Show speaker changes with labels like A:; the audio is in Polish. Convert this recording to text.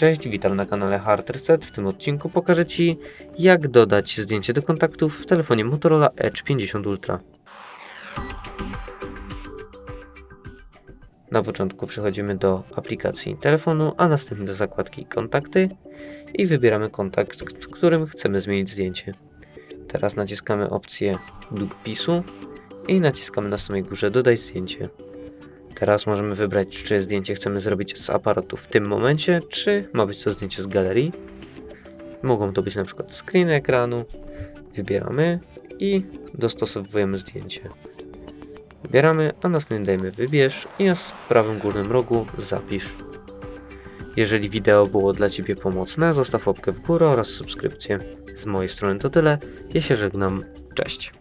A: Cześć, witam na kanale Hard Reset. W tym odcinku pokażę Ci, jak dodać zdjęcie do kontaktów w telefonie Motorola Edge 50 Ultra. Na początku przechodzimy do aplikacji telefonu, a następnie do zakładki Kontakty i wybieramy kontakt, w którym chcemy zmienić zdjęcie. Teraz naciskamy opcję długopisu i naciskamy na samej górze Dodaj zdjęcie. Teraz możemy wybrać, czy zdjęcie chcemy zrobić z aparatu w tym momencie, czy ma być to zdjęcie z galerii. Mogą to być na przykład screen ekranu. Wybieramy i dostosowujemy zdjęcie. Wybieramy, a następnie dajemy wybierz i w prawym górnym rogu zapisz. Jeżeli wideo było dla Ciebie pomocne, zostaw łapkę w górę oraz subskrypcję. Z mojej strony to tyle. Ja się żegnam. Cześć.